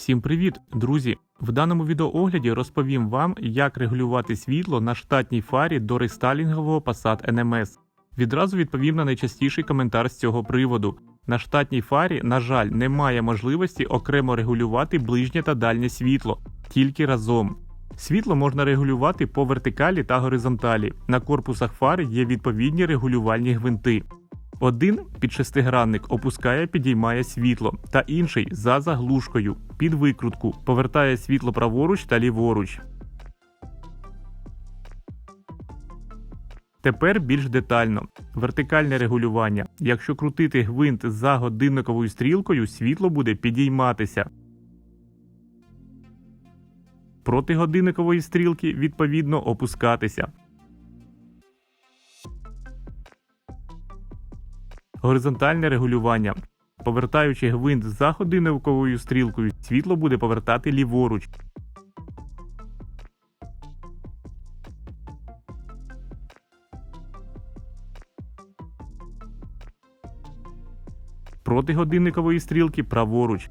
Всім привіт, друзі! В даному відеоогляді розповім вам, як регулювати світло на штатній фарі до рестайлінгового Passat NMS. Відразу відповім на найчастіший коментар з цього приводу. На штатній фарі, на жаль, немає можливості окремо регулювати ближнє та дальнє світло, тільки разом. Світло можна регулювати по вертикалі та горизонталі. На корпусах фари є відповідні регулювальні гвинти. Один під шестигранник опускає, підіймає світло, та інший за заглушкою під викрутку повертає світло праворуч та ліворуч. Тепер більш детально. Вертикальне регулювання. Якщо крутити гвинт за годинниковою стрілкою, світло буде підійматися. Проти годинникової стрілки відповідно опускатися. Горизонтальне регулювання. Повертаючи гвинт за годинниковою стрілкою, світло буде повертати ліворуч. Проти годинникової стрілки праворуч.